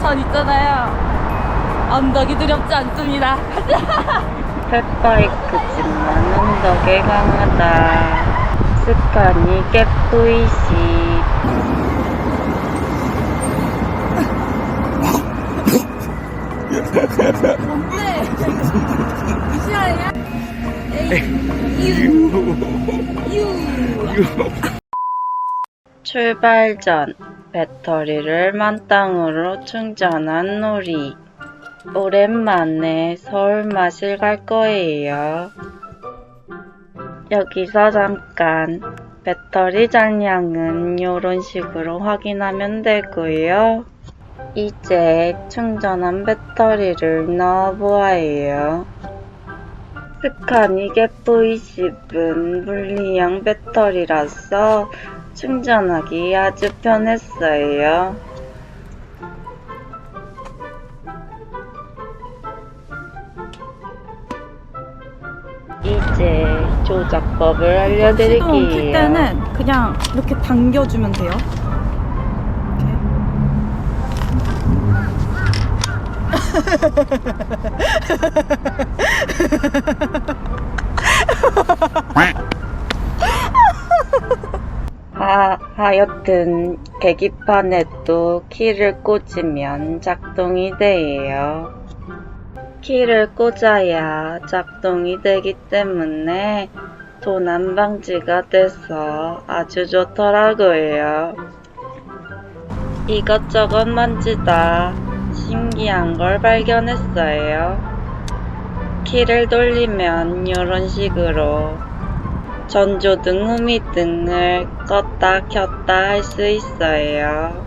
전 있잖아요 언덕이 두렵지 않습니다 펫바이크지만 언덕에 강하다. 습관이 깨뿌이시. 뭔데? 유 출발 전 배터리를 만땅으로 충전한 놀이. 오랜만에 서울 마실 갈 거예요. 여기서 잠깐 배터리 잔량은 이런 식으로 확인하면 되고요. 이제 충전한 배터리를 넣어 보아요. 스카닉 F20은 물리형 배터리라서 충전하기 아주 편했어요. 이제 조작법을 시동 킬 알려드릴게요. 때는 그냥 이렇게 당겨주면 돼요 이렇게. 하, 하여튼 계기판에 또 키를 꽂으면 작동이 돼요. 키를 꽂아야 작동이 되기 때문에 도난 방지가 돼서 아주 좋더라고요. 이것저것 만지다 신기한 걸 발견했어요. 키를 돌리면 이런 식으로 전조등 후미등을 껐다 켰다 할 수 있어요.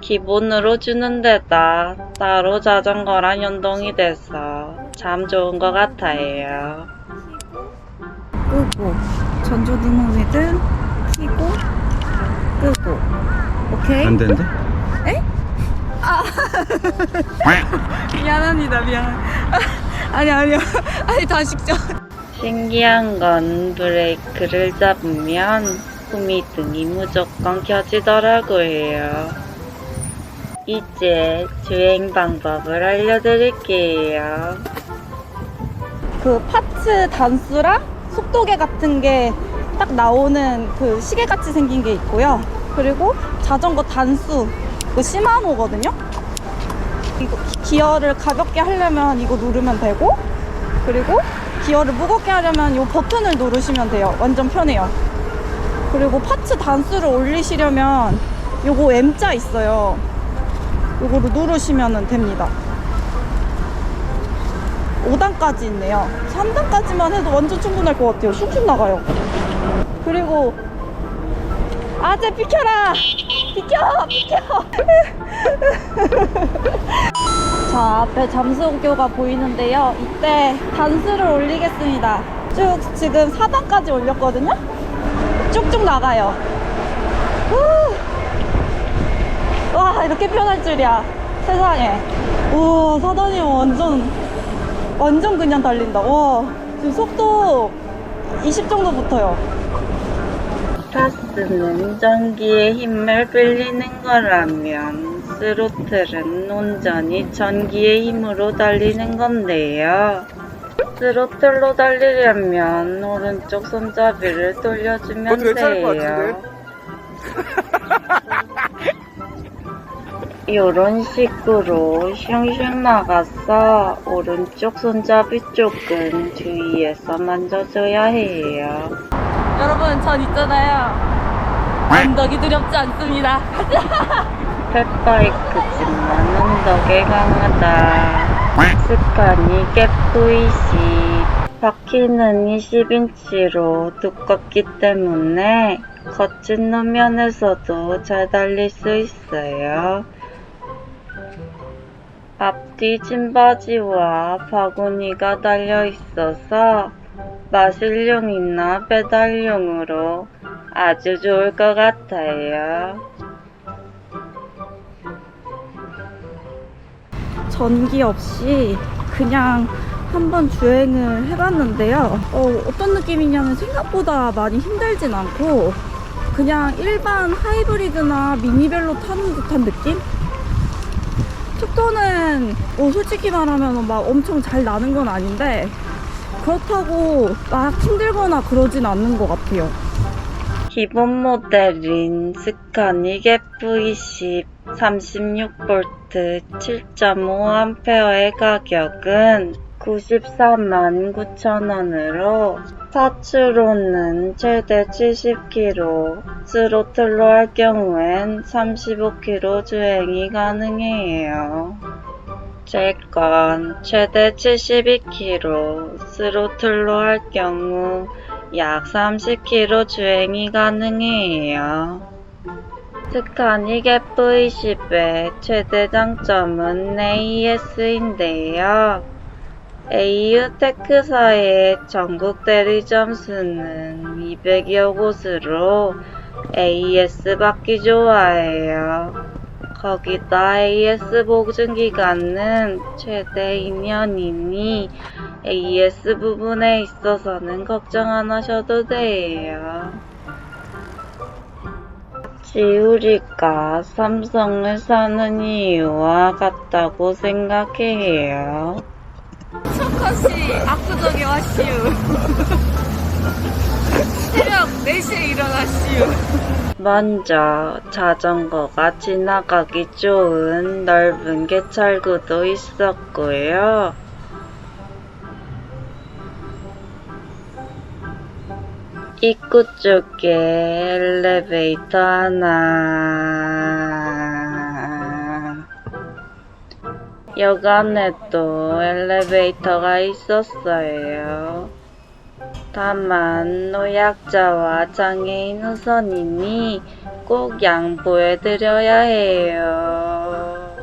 기본으로 주는 데다 따로 자전거랑 연동이 돼서 참 좋은 것 같아요. 끄고 전조등 후미등 켜고 끄고 오케이? 안 되는데? 미안합니다 미안 아니 아니요 아니 다시 좀 신기한 건 브레이크를 잡으면 후미 등이 무조건 켜지더라고요. 이제 주행 방법을 알려드릴게요. 그 파츠 단수랑 속도계 같은 게 딱 나오는 그 시계 같이 생긴 게 있고요. 그리고 자전거 단수 그 시마노거든요. 기어를 가볍게 하려면 이거 누르면 되고 그리고 기어를 무겁게 하려면 이 버튼을 누르시면 돼요. 완전 편해요. 그리고 파츠 단수를 올리시려면 요거 M자 있어요. 요거를 누르시면 됩니다. 5단까지 있네요. 3단까지만 해도 완전 충분할 것 같아요. 쑥쑥 나가요. 그리고 아재 비켜라! 비켜! 비켜! 자, 앞에 잠수교가 보이는데요. 이때 단수를 올리겠습니다. 쭉 지금 4단까지 올렸거든요? 쭉쭉 나가요. 후! 와, 이렇게 편할 줄이야. 세상에. 우와, 사단이 완전 완전 그냥 달린다. 와, 지금 속도 20 정도 붙어요. 파스는 전기의 힘을 빌리는 거라면 스로틀은 온전히 전기의 힘으로 달리는 건데요. 스로틀로 달리려면 오른쪽 손잡이를 돌려주면 돼요. 이런 식으로 슝슝 나가서 오른쪽 손잡이 쪽은 주의해서 만져줘야 해요. 여러분, 전 있잖아요. 언덕이 두렵지 않습니다. 펫바이크지만 언덕에 강하다. 스칸이 깨뿌이시. 바퀴는 20인치로 두껍기 때문에 거친路면에서도 잘 달릴 수 있어요. 앞뒤 짐바지와 바구니가 달려 있어서 마실용이나 배달용으로 아주 좋을 것 같아요. 전기 없이 그냥 한번 주행을 해봤는데요. 어, 어떤 느낌이냐면 생각보다 많이 힘들진 않고 그냥 일반 하이브리드나 미니벨로 타는 듯한 느낌? 속도는 뭐 솔직히 말하면 막 엄청 잘 나는 건 아닌데 그렇다고 막 힘들거나 그러진 않는 것 같아요. 기본 모델인 스카닉 V10 36V 7.5A의 가격은 94만 9천원으로 사추로는 최대 70km, 스로틀로 할 경우엔 35km 주행이 가능해요. 제건 최대 72km, 스로틀로 할 경우 약 30km 주행이 가능해요. 스카닉 F20의 최대 장점은 AS인데요. AU 테크사의 전국 대리 점 수는 200여 곳으로 AS 받기 좋아해요. 거기다 AS 보증 기간은 최대 2년이니 AS 부분에 있어서는 걱정 안 하셔도 돼요. 지우리가 삼성을 사는 이유와 같다고 생각해요. 첫컷이 압구정에 왔시우. 새벽 4시에 일어났시우. 먼저 자전거가 지나가기 좋은 넓은 개찰구도 있었고요. 입구 쪽에 엘리베이터 하나. 여간에도 엘리베이터가 있었어요. 다만 노약자와 장애인 우선이니 꼭 양보해드려야 해요.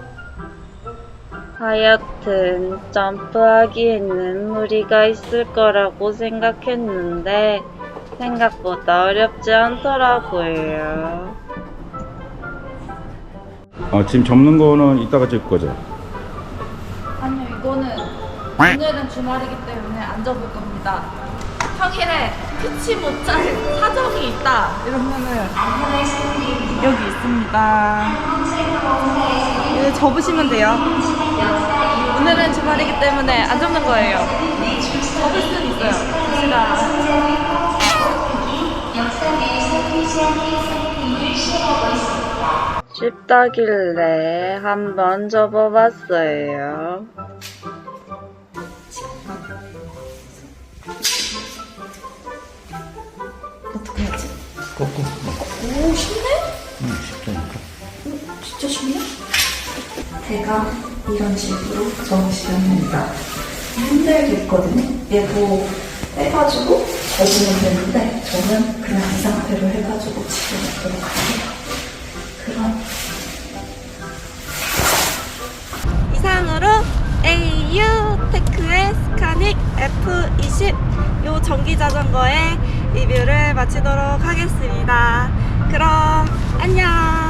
하여튼 점프하기에는 무리가 있을 거라고 생각했는데 생각보다 어렵지 않더라고요. 어, 지금 접는 거는 이따가 찍을 거죠? 아니요, 이거는 오늘은 주말이기 때문에 안 접을 겁니다. 평일에 피치 못할 사정이 있다 이러면은 여기 있습니다. 이거 접으시면 돼요. 오늘은 주말이기 때문에 안 접는 거예요. 접을 수는 있어요. 제가 쉽다길래 한번 접어봤어요. 꺾고. 오 쉽네? 응, 쉽다니까. 진짜 쉽네? 제가 이런 식으로. 핸들도 있거든요. 얘도 빼가지고 접으면 되는데 저는 그냥 이 상태로 해가지고 집어넣도록 할게요. 그럼 이상으로 AU 테크의 스카닉 F20 요 전기 자전거의 리뷰를 마치도록 하겠습니다. 그럼 안녕!